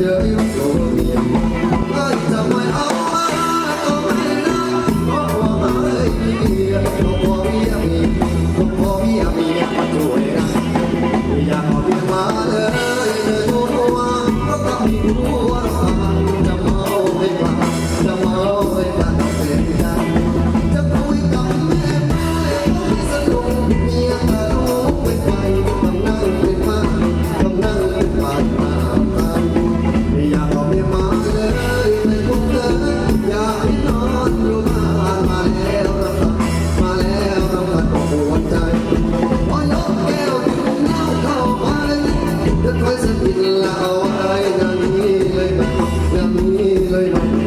Yeah. に出会い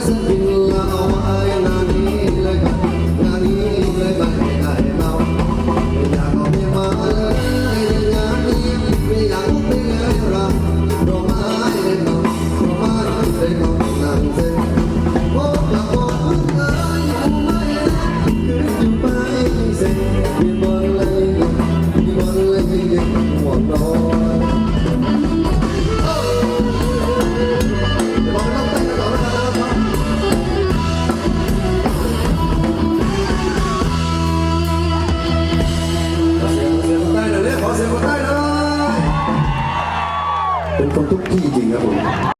present Công thức y?